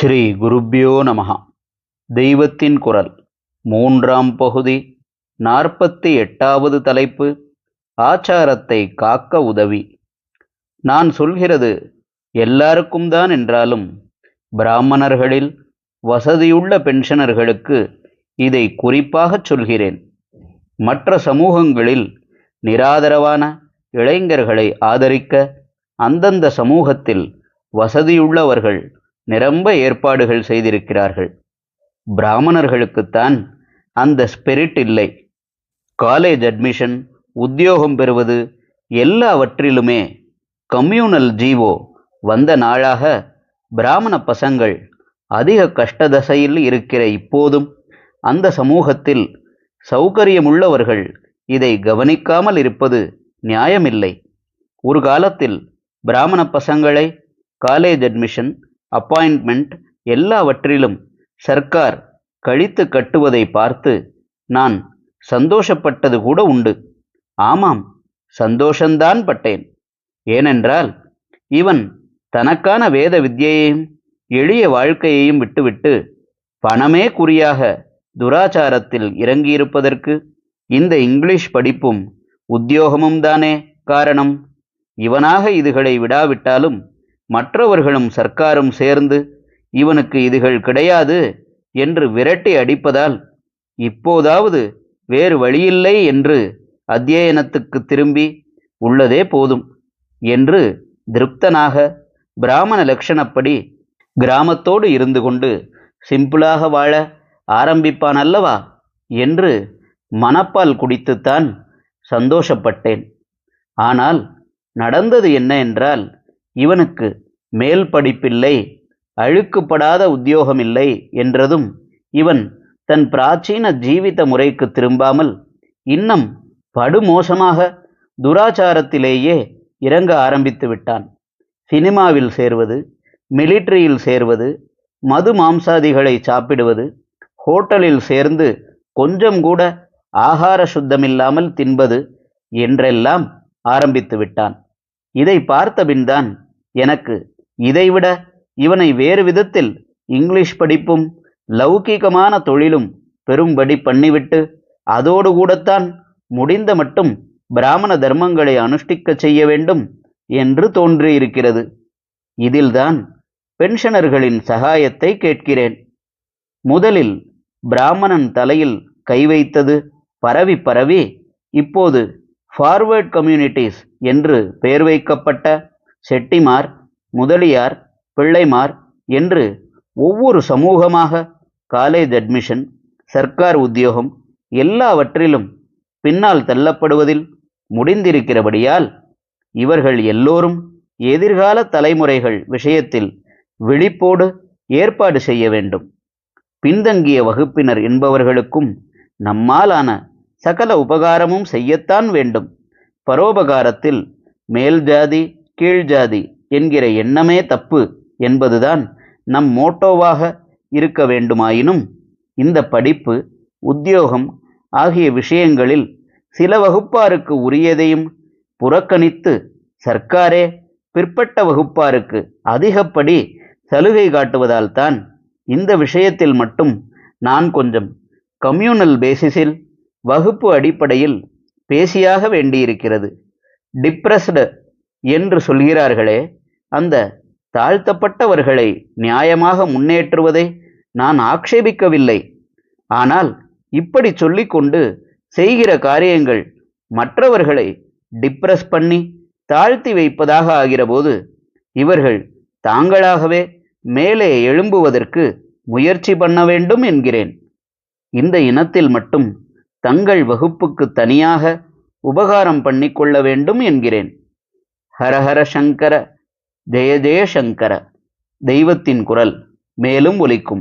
ஸ்ரீ குருப்பியோ நமகா தெய்வத்தின் குரல். மூன்றாம் பகுதி. நாற்பத்தி எட்டாவது தலைப்பு. ஆச்சாரத்தை காக்க உதவி. நான் சொல்கிறது எல்லாருக்கும் தான் என்றாலும் பிராமணர்களில் வசதியுள்ள பென்ஷனர்களுக்கு இதை குறிப்பாகச் சொல்கிறேன். மற்ற சமூகங்களில் நிராதரவான இளைஞர்களை ஆதரிக்க அந்தந்த சமூகத்தில் வசதியுள்ளவர்கள் நிரம்ப ஏற்பாடுகள் செய்திருக்கிறார்கள். பிராமணர்களுக்குத்தான் அந்த ஸ்பிரிட் இல்லை. காலேஜ் அட்மிஷன் உத்தியோகம் பெறுவது எல்லாவற்றிலுமே கம்யூனல் ஜீவோ. வந்த நாளாக பிராமண பசங்கள் அதிக கஷ்டதசையில் இருக்கிற இப்போதும் அந்த சமூகத்தில் சௌகரியமுள்ளவர்கள் இதை கவனிக்காமல் இருப்பது நியாயமில்லை. ஒரு காலத்தில் பிராமண பசங்களை காலேஜ் அட்மிஷன் அப்பாயின்ட்மெண்ட் எல்லாவற்றிலும் சர்க்கார் கழித்து கட்டுவதை பார்த்து நான் சந்தோஷப்பட்டது கூட உண்டு. ஆமாம் சந்தோஷந்தான் பட்டேன். ஏனென்றால் இவன் தனக்கான வேத வித்யையையும் எளிய வாழ்க்கையையும் விட்டுவிட்டு பணமே குறியாக துராச்சாரத்தில் இறங்கியிருப்பதற்கு இந்த இங்கிலீஷ் படிப்பும் உத்தியோகமும் தானே காரணம். இவனாக இதுகளை விடாவிட்டாலும் மற்றவர்களும் சர்க்காரும் சேர்ந்து இவனுக்கு இதுகள் கிடையாது என்று விரட்டி அடிப்பதால் இப்போதாவது வேறு வழியில்லை என்று அத்தியனத்துக்கு திரும்பி உள்ளதே போதும் என்று திருப்தனாக பிராமண லட்சணப்படி கிராமத்தோடு இருந்து கொண்டு சிம்பிளாக வாழ ஆரம்பிப்பான் அல்லவா? என்று மனப்பால் குடித்துத்தான் சந்தோஷப்பட்டேன். ஆனால் நடந்தது என்ன என்றால் இவனுக்கு மேல் படிப்பில்லை அழுக்குப்படாத உத்தியோகமில்லை என்றதும் இவன் தன் பிராச்சீன ஜீவித முறைக்கு திரும்பாமல் இன்னும் படுமோசமாக துராச்சாரத்திலேயே இறங்க ஆரம்பித்து விட்டான். சினிமாவில் சேர்வது மிலிட்ரியில் சேர்வது மது மாம்சாதிகளை சாப்பிடுவது ஹோட்டலில் சேர்ந்து கொஞ்சம் கூட ஆகார சுத்தமில்லாமல் தின்பது என்றெல்லாம் ஆரம்பித்து விட்டான். இதை பார்த்தபின்தான் எனக்கு இதைவிட இவனை வேறு விதத்தில் இங்கிலீஷ் படிப்பும் லௌகீகமான தொழிலும் பெரும்படி பண்ணிவிட்டு அதோடு கூடத்தான் முடிந்த மட்டும் பிராமண தர்மங்களை அனுஷ்டிக்கச் செய்ய வேண்டும் என்று தோன்றியிருக்கிறது. இதில்தான் பென்ஷனர்களின் சகாயத்தை கேட்கிறேன். முதலில் பிராமணன் தலையில் கை வைத்தது பரவி பரவி இப்போது ஃபார்வேர்ட் கம்யூனிட்டிஸ் என்று பெயர் வைக்கப்பட்ட செட்டிமார் முதலியார் பிள்ளைமார் என்று ஒவ்வொரு சமூகமாக காலேஜ் அட்மிஷன் சர்க்கார் உத்தியோகம் எல்லாவற்றிலும் பின்னால் தள்ளப்படுவதில் முடிந்திருக்கிறபடியால் இவர்கள் எல்லோரும் எதிர்கால தலைமுறைகள் விஷயத்தில் விழிப்போடு ஏற்பாடு செய்ய வேண்டும். பின்தங்கிய வகுப்பினர் என்பவர்களுக்கும் நம்மாலான சகல உபகாரமும் செய்யத்தான் வேண்டும். பரோபகாரத்தில் மேல் ஜாதி கீழ் ஜாதி என்கிற எண்ணமே தப்பு என்பதுதான் நம் மோட்டோவாக இருக்க வேண்டுமாயினும் இந்த படிப்பு உத்தியோகம் ஆகிய விஷயங்களில் சில வகுப்பாருக்கு உரியதையும் புறக்கணித்து சர்க்காரே பிற்பட்ட வகுப்பாருக்கு அதிகப்படி சலுகை காட்டுவதால் தான் இந்த விஷயத்தில் மட்டும் நான் கொஞ்சம் கம்யூனல் பேசிஸில் வகுப்பு அடிப்படையில் பேசியாக வேண்டியிருக்கிறது. டிப்ரெஸ்டு என்று சொல்கிறார்களே அந்த தாழ்த்தப்பட்டவர்களை நியாயமாக முன்னேற்றுவதை நான் ஆக்ஷேபிக்கவில்லை. ஆனால் இப்படி சொல்லிக்கொண்டு செய்கிற காரியங்கள் மற்றவர்களை டிப்ரெஸ் பண்ணி தாழ்த்தி வைப்பதாக ஆகிறபோது இவர்கள் தாங்களாகவே மேலே எழும்புவதற்கு முயற்சி பண்ண வேண்டும் என்கிறேன். இந்த இனத்தில் மட்டும் தங்கள் வகுப்புக்கு தனியாக உபகாரம் பண்ணி கொள்ள வேண்டும் என்கிறேன். ஹரஹர சங்கர ஜெய சங்கர தெய்வத்தின் குரல் மேலும் ஒலிக்கும்.